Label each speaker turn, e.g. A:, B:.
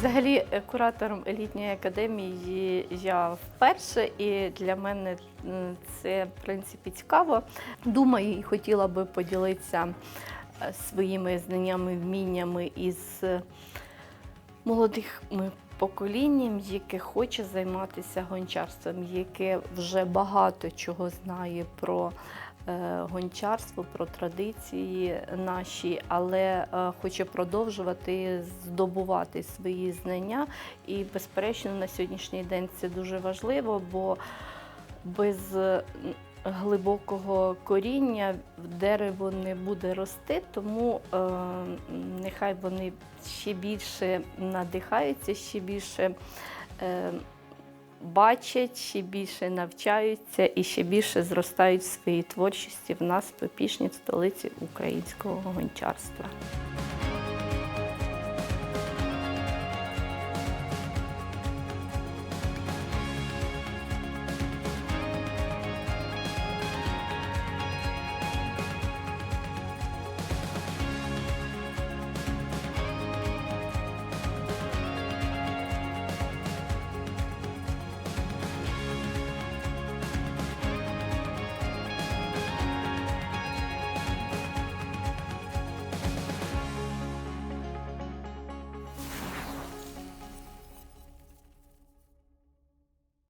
A: Взагалі, е, куратором елітньої академії я вперше, і для мене це в принципі цікаво. Думаю, і хотіла би поділитися е, своїми знаннями, вміннями із молодих м, поколінням, яке хоче займатися гончарством, яке вже багато чого знає про гончарство, про традиції наші, але е, хоче продовжувати здобувати свої знання. І, безперечно, на сьогоднішній день це дуже важливо, бо без е, глибокого коріння дерево не буде рости, тому е, нехай вони ще більше надихаються, ще більше е, бачать, ще більше навчаються і ще більше зростають в своїй творчості в нас в Попішні, столиці українського гончарства.